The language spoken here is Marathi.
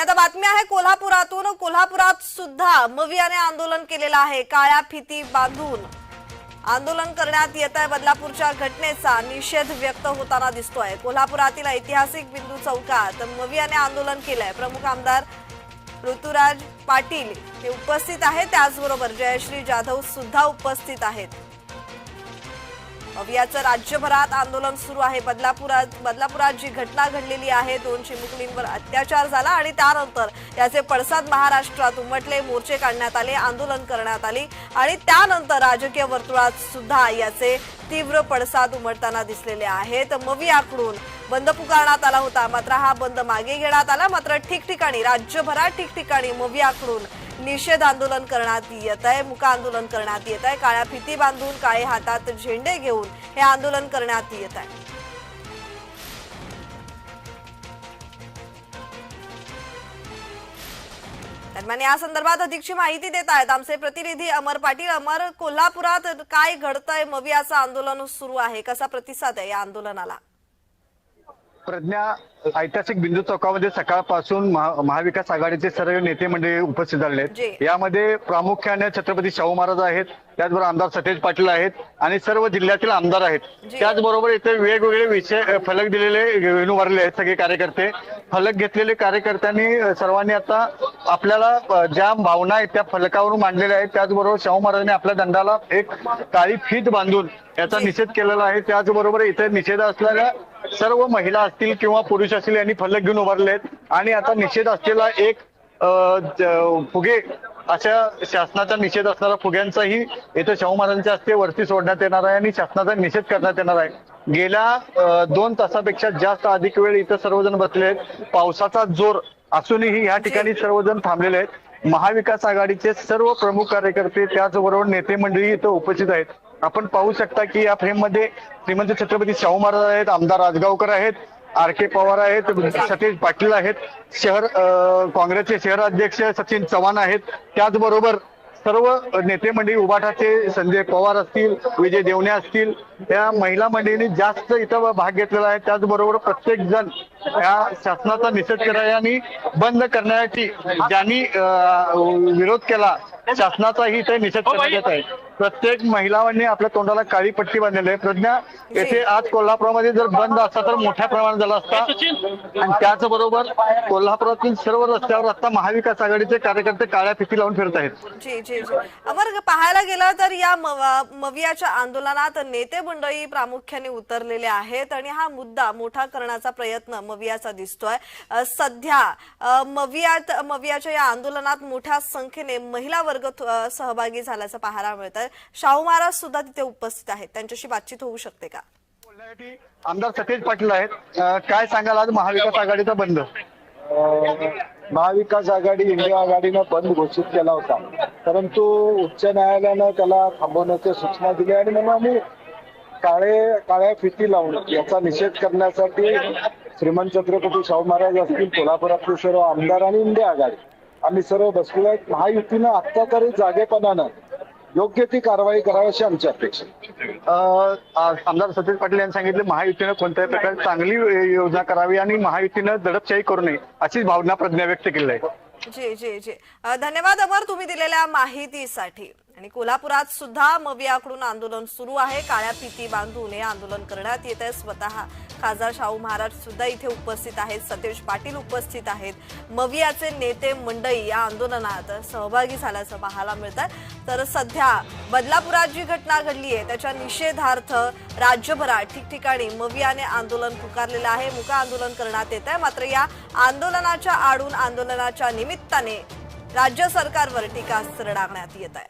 आता बातमी आहे कोल्हापुरातून. कोल्हापुरात सुद्धा मवियाने आंदोलन केलेलं आहे. काळ्या फिती बांधून आंदोलन करण्यात येत आहे बदलापूरच्या घटनेचा निषेध व्यक्त होताना दिसतोय. कोल्हापुरातील ऐतिहासिक बिंदू चौकात मवियाने आंदोलन केलंय. प्रमुख आमदार ऋतुराज पाटील हे उपस्थित आहेत. त्याचबरोबर जयश्री जाधव सुद्धा उपस्थित आहेत. याचं राज्यभरात आंदोलन सुरू आहे. बदलापुरात बदलापुरात जी घटना घडलेली आहे दोन चिमुकलींवर अत्याचार झाला आणि त्यानंतर याचे पडसाद महाराष्ट्रात उमटले मोर्चे काढण्यात आले आंदोलन करण्यात आली आणि त्यानंतर राजकीय वर्तुळात सुद्धा याचे तीव्र पडसाद उमटताना दिसलेले आहेत. मवियाकडून बंद पुकारण्यात आला होता मात्र हा बंद मागे घेण्यात आला. मात्र ठिकठिकाणी राज्यभरात ठिकठिकाणी मवियाकडून निषेध आंदोलन करण्यात येत आहे मुका आंदोलन करण्यात येत आहे. काळ्या फिती बांधून काळे हातात झेंडे घेऊन हे आंदोलन करण्यात येत आहे. दरम्यान या संदर्भात अधिकची माहिती देत आहेत. आमचे प्रतिनिधी अमर पाटील. अमर कोल्हापुरात काय घडतंय? मवियाचं आंदोलन सुरू आहे. कसा प्रतिसाद आहे या आंदोलनाला? प्रज्ञा ऐतिहासिक बिंदू चौकामध्ये सकाळपासून महा- महाविकास आघाडीचे सर्व नेते मंडळी उपस्थित झाले. आहेत यामध्ये प्रामुख्याने छत्रपती शाहू महाराज आहेत त्याचबरोबर आमदार सतेज पाटील आहेत आणि सर्व जिल्ह्यातील आमदार आहेत. त्याचबरोबर इथे वेगवेगळे विषय फलक दिलेले वेणू मारले आहेत सगळे कार्यकर्ते फलक घेतलेले कार्यकर्त्यांनी सर्वांनी आता आपल्याला ज्या भावना आहेत त्या फलकावरून मांडलेल्या आहेत त्याचबरोबर शाहू महाराजांनी आपल्या दंडाला एक काळी फीत बांधून याचा. निषेध केलेला आहे त्याचबरोबर इथे निषेध असलेल्या सर्व महिला असतील किंवा पुरुष असतील यांनी फलक घेऊन उभारले आहेत आणि आता निषेध असलेला एक फुगे अशा शासनाचा निषेध असणारा फुग्यांचाही येथे शाहू महाराजांच्या हस्ते वरती सोडण्यात येणार आहे आणि शासनाचा निषेध करण्यात येणार आहे. गेल्या दोन तासापेक्षा जास्त अधिक वेळ इथं सर्वजण बसले आहेत. पावसाचा जोर असूनही या ठिकाणी सर्वजण थांबलेले आहेत. महाविकास आघाडीचे सर्व प्रमुख कार्यकर्ते त्याचबरोबर नेते मंडळी इथं उपस्थित आहेत. आपण पाहू शकता की या फ्रेममध्ये श्रीमंत छत्रपती शाहू महाराज आहेत आमदार राजगावकर आहेत आर के पवार आहेत सतीश पाटील आहेत शहर काँग्रेसचे शहर अध्यक्ष सचिन चव्हाण आहेत. त्याचबरोबर सर्व नेते मंडळी उभाटाचे संजय पवार असतील विजय देवणे असतील या महिला मंडळींनी जास्त इथं भाग घेतलेला आहे. त्याचबरोबर प्रत्येक जण या शासनाचा निषेध करायला आणि बंद करण्यासाठी ज्यांनी विरोध केला शासनाचाही इथे निषेध करण्यात येत आहे. प्रत्येक महिलांनी आपल्या तोंडाला काळी पट्टी बांधलेली आहे. प्रज्ञा येथे आज कोल्हापुरामध्ये जर बंद असता तर मोठ्या प्रमाणात झाला असता. आणि त्याचबरोबर कोल्हापुरातील सर्व रस्त्यावर आता महाविकास आघाडीचे कार्यकर्ते काळ्या फिती लावून फिरत आहेत. जी जी जी. अमर पाहायला गेलं तर या मवियाच्या आंदोलनात नेते मंडळी प्रामुख्याने उतरलेले आहेत आणि हा मुद्दा मोठा करण्याचा प्रयत्न मवियाचा दिसतोय. सध्या मवियात मवियाच्या या आंदोलनात मोठ्या संख्येने महिला वर्ग सहभागी झाल्याचं पाहायला मिळत आहे शाहू महाराज सुद्धा तिथे उपस्थित आहेत. त्यांच्याशी बातचीत होऊ शकते का? आमदार सतेज पाटील आहेत. काय सांगाल? आज महाविकास आघाडीचा बंद. महाविकास आघाडी इंडिया आघाडीनं बंद घोषित केला होता. परंतु उच्च न्यायालयानं त्याला थांबवण्याच्या सूचना दिल्या आणि म्हणून आम्ही काळे काळ्या फिती लावून याचा निषेध करण्यासाठी श्रीमंत छत्रपती शाहू महाराज असतील कोल्हापुरातले सर्व आमदार आणि इंडिया आघाडी. आम्ही सर्व बसलो आहेत. महायुतीनं आत्ता तरी जागेपणानं योग्य ती कारवाई करावी अशी आमची अपेक्षा आहे. अं, आ- आमदार सतेज पाटील यांनी सांगितले महायुतीनं कोणत्याही प्रकारे चांगली योजना करावी आणि महायुतीनं दडपशाही करू नये अशी भावना प्रज्ञा व्यक्त केली आहे. जी जी जी. धन्यवाद अमर तुम्ही दिलेल्या माहितीसाठी. आणि कोल्हापुरात सुद्धा मवियाकडून आंदोलन सुरू आहे. काळ्या फिती बांधून हे आंदोलन करण्यात येत आहे. स्वतः खासदार शाहू महाराज सुद्धा इथे उपस्थित आहेत. सतेज पाटील उपस्थित आहेत. मवियाचे नेते मंडई या आंदोलनात सहभागी झाल्याचं पाहायला मिळतात आहे तर सध्या बदलापुरात जी घटना घडली आहे त्याच्या निषेधार्थ राज्यभरात ठिकठिकाणी मवियाने आंदोलन पुकारलेलं आहे. मुका आंदोलन करण्यात येत आहे मात्र या आंदोलनाच्या आडून आंदोलनाच्या निमित्ताने राज्य सरकारवर टीकास्त्र डागण्यात येत आहे.